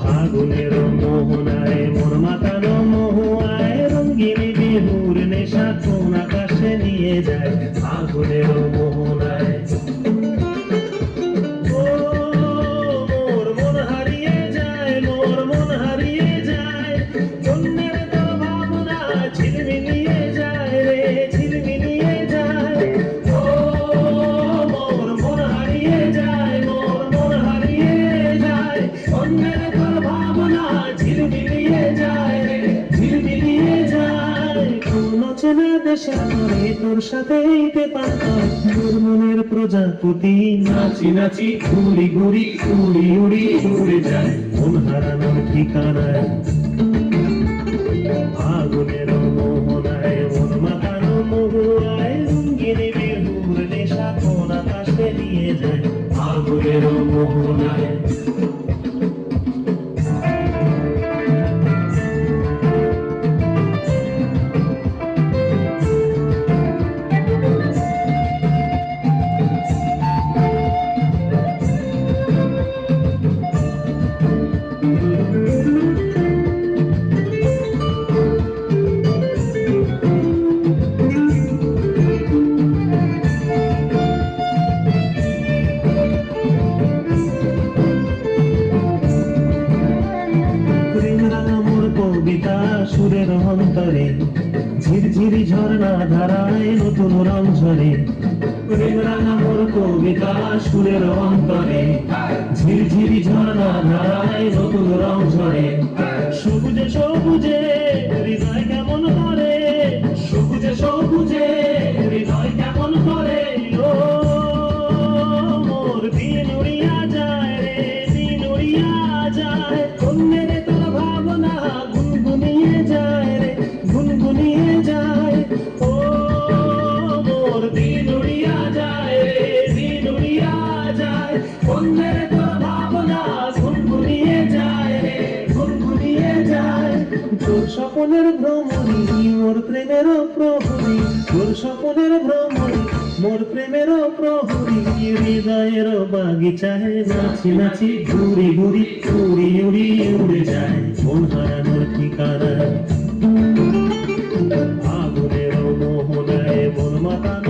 ফাগুনের মোহনায় মন মাতানো মহুয়ায় রঙ্গিনী বিহুর নেশা কোন আকাশে নিয়ে যায়। ফাগুনের মোহনায় চেনা দেশে করে তোর সাথে পেপার তোর মনের প্রজাপতি নাচি নাচি ঘুরি ঘুরি উড়ি উড়ি উড়ে যায়। মন হারানোর ঠিকানায়। ফাগুনের মোহনায়, মন মাতানো মহুয়ায়, রঙ্গিনী বিহুর নেশা কোন নিয়ে যায়। ফাগুনের মোহনায়। সুরের অন্তরে, ঝিরঝিরি ঝর্ণা ধারায় নতুন রং ঝরে। মোর কবিতা সুরের অন্তরে, ঝিরঝিরি ঝর্ণা ধারায় নতুন রং ঝরে। সবুজে সবুজে, হৃদয় কেমন করে? সবুজে সবুজে তোর স্বপনের ভ্রমণী, মোর প্রেমের প্রহরী। তোর স্বপনের ভ্রমণী, মোর প্রেমের প্রহরী। হৃদয়ের বাগিচায় নাচি নাচি ঘুরি ঘুরি উড়ি উড়ি উড়ে যায়। মন হারানোর ঠিকানায় আগুনের মোহনায় মন মাতানো